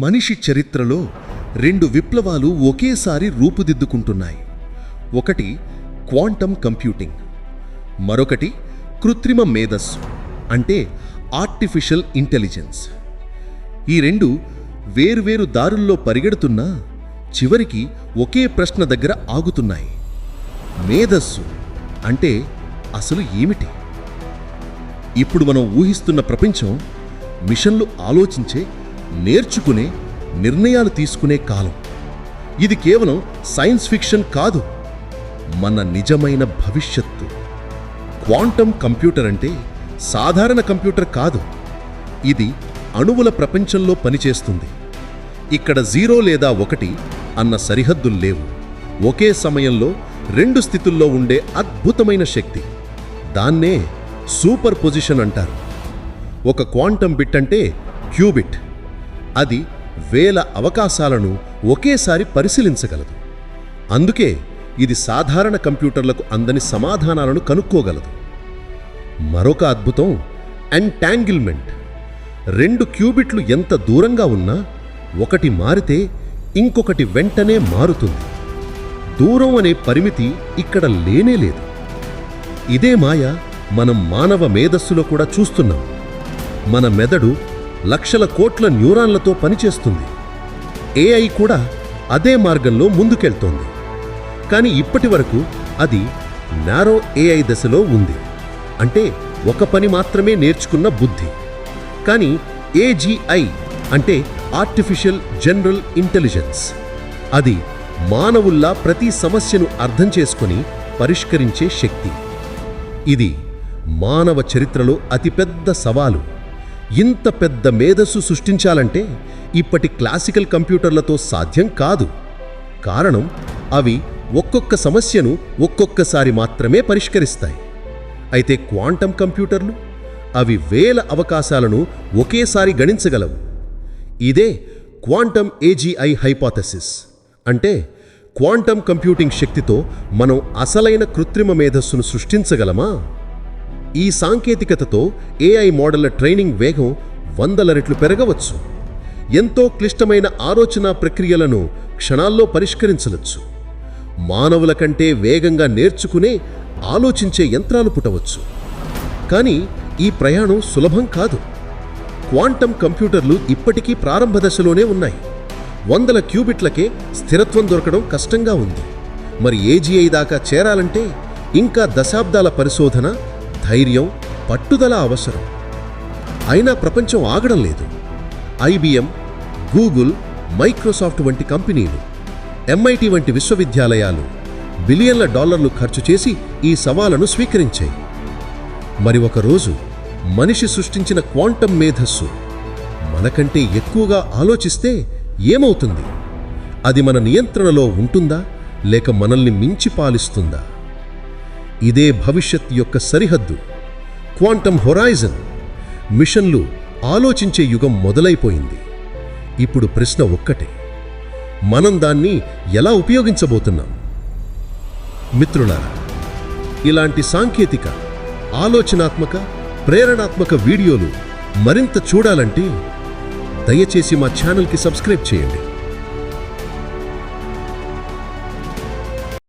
మనిషి చరిత్రలో రెండు విప్లవాలు ఒకేసారి రూపుదిద్దుకుంటున్నాయి. ఒకటి క్వాంటం కంప్యూటింగ్ మరొకటి కృత్రిమ మేధస్సు అంటే ఆర్టిఫిషియల్ ఇంటెలిజెన్స్. ఈ రెండు వేరువేరు దారుల్లో పరిగెడుతున్నా చివరికి ఒకే ప్రశ్న దగ్గర ఆగుతున్నాయి. మేధస్సు అంటే అసలు ఏమిటి? ఇప్పుడు మనం ఊహిస్తున్న ప్రపంచం మిషన్లు ఆలోచించే నేర్చుకునే నిర్ణయాలు తీసుకునే కాలం. ఇది కేవలం సైన్స్ ఫిక్షన్ కాదు. మన నిజమైన భవిష్యత్తు. క్వాంటం కంప్యూటర్ అంటే సాధారణ కంప్యూటర్ కాదు. ఇది అణువుల ప్రపంచంలో పనిచేస్తుంది. ఇక్కడ జీరో లేదా ఒకటి అన్న సరిహద్దులు లేవు. ఒకే సమయంలో రెండు స్థితుల్లో ఉండే అద్భుతమైన శక్తి. దాన్నే సూపర్ పొజిషన్ అంటారు. ఒక క్వాంటం బిట్ అంటే క్యూబిట్. అది వేల అవకాశాలను ఒకేసారి పరిశీలించగలదు. అందుకే ఇది సాధారణ కంప్యూటర్లకు అందని సమాధానాలను కనుక్కోగలదు. మరొక అద్భుతం ఎంటాంగిల్మెంట్ రెండు క్యూబిట్లు ఎంత దూరంగా ఉన్నా ఒకటి మారితే ఇంకొకటి వెంటనే మారుతుంది. దూరం అనే పరిమితి ఇక్కడ లేనే లేదు. ఇదే మాయ మనం మానవ మేధస్సులో కూడా చూస్తున్నాం. మన మెదడు లక్షల కోట్ల న్యూరాన్లతో పనిచేస్తుంది. ఏఐ కూడా అదే మార్గంలో ముందుకెళ్తోంది. కానీ ఇప్పటి వరకు అది నారో ఏఐ దశలో ఉంది. అంటే ఒక పని మాత్రమే నేర్చుకున్న బుద్ధి. కానీ ఏజీఐ అంటే ఆర్టిఫిషియల్ జనరల్ ఇంటెలిజెన్స్ అది మానవుల్లా ప్రతి సమస్యను అర్థం చేసుకొని పరిష్కరించే శక్తి. ఇది మానవ చరిత్రలో అతిపెద్ద సవాలు. ఇంత పెద్ద మేధస్సు సృష్టించాలంటే ఇప్పటి క్లాసికల్ కంప్యూటర్లతో సాధ్యం కాదు. కారణం అవి ఒక్కొక్క సమస్యను ఒక్కొక్కసారి మాత్రమే పరిష్కరిస్తాయి. అయితే క్వాంటం కంప్యూటర్లు అవి వేల అవకాశాలను ఒకేసారి గణించగలవు. ఇదే క్వాంటం ఏజీఐ హైపాథసిస్. అంటే క్వాంటం కంప్యూటింగ్ శక్తితో మనం అసలైన కృత్రిమ మేధస్సును సృష్టించగలమా? ఈ సాంకేతికతతో ఏఐ మోడళ్ళ ట్రైనింగ్ వేగం వందల రెట్లు పెరగవచ్చు. ఎంతో క్లిష్టమైన ఆలోచన ప్రక్రియలను క్షణాల్లో పరిష్కరించవచ్చు. మానవుల కంటే వేగంగా నేర్చుకునే ఆలోచించే యంత్రాలు పుట్టవచ్చు. కానీ ఈ ప్రయాణం సులభం కాదు. క్వాంటం కంప్యూటర్లు ఇప్పటికీ ప్రారంభ దశలోనే ఉన్నాయి. వందల క్యూబిట్లకే స్థిరత్వం దొరకడం కష్టంగా ఉంది. మరి ఏజీఐ దాకా చేరాలంటే ఇంకా దశాబ్దాల పరిశోధన ధైర్యం పట్టుదల అవసరం. అయినా ప్రపంచం ఆగడం లేదు. ఐబిఎం గూగుల్ మైక్రోసాఫ్ట్ వంటి కంపెనీలు ఎంఐటి వంటి విశ్వవిద్యాలయాలు బిలియన్ల డాలర్లు ఖర్చు చేసి ఈ సవాలను స్వీకరించాయి. మరి ఒకరోజు మనిషి సృష్టించిన క్వాంటం మేధస్సు మనకంటే ఎక్కువగా ఆలోచిస్తే ఏమవుతుంది? అది మన నియంత్రణలో ఉంటుందా? లేక మనల్ని మించి పాలిస్తుందా? ఇదే భవిష్యత్ యొక్క సరిహద్దు. క్వాంటం హొరైజన్ మిషన్లు ఆలోచించే యుగం మొదలైపోయింది. ఇప్పుడు ప్రశ్న ఒక్కటే. మనం దాన్ని ఎలా ఉపయోగించబోతున్నాం? మిత్రులారా ఇలాంటి సాంకేతిక ఆలోచనాత్మక ప్రేరణాత్మక వీడియోలు మరింత చూడాలంటే దయచేసి మా ఛానల్కి సబ్స్క్రైబ్ చేయండి.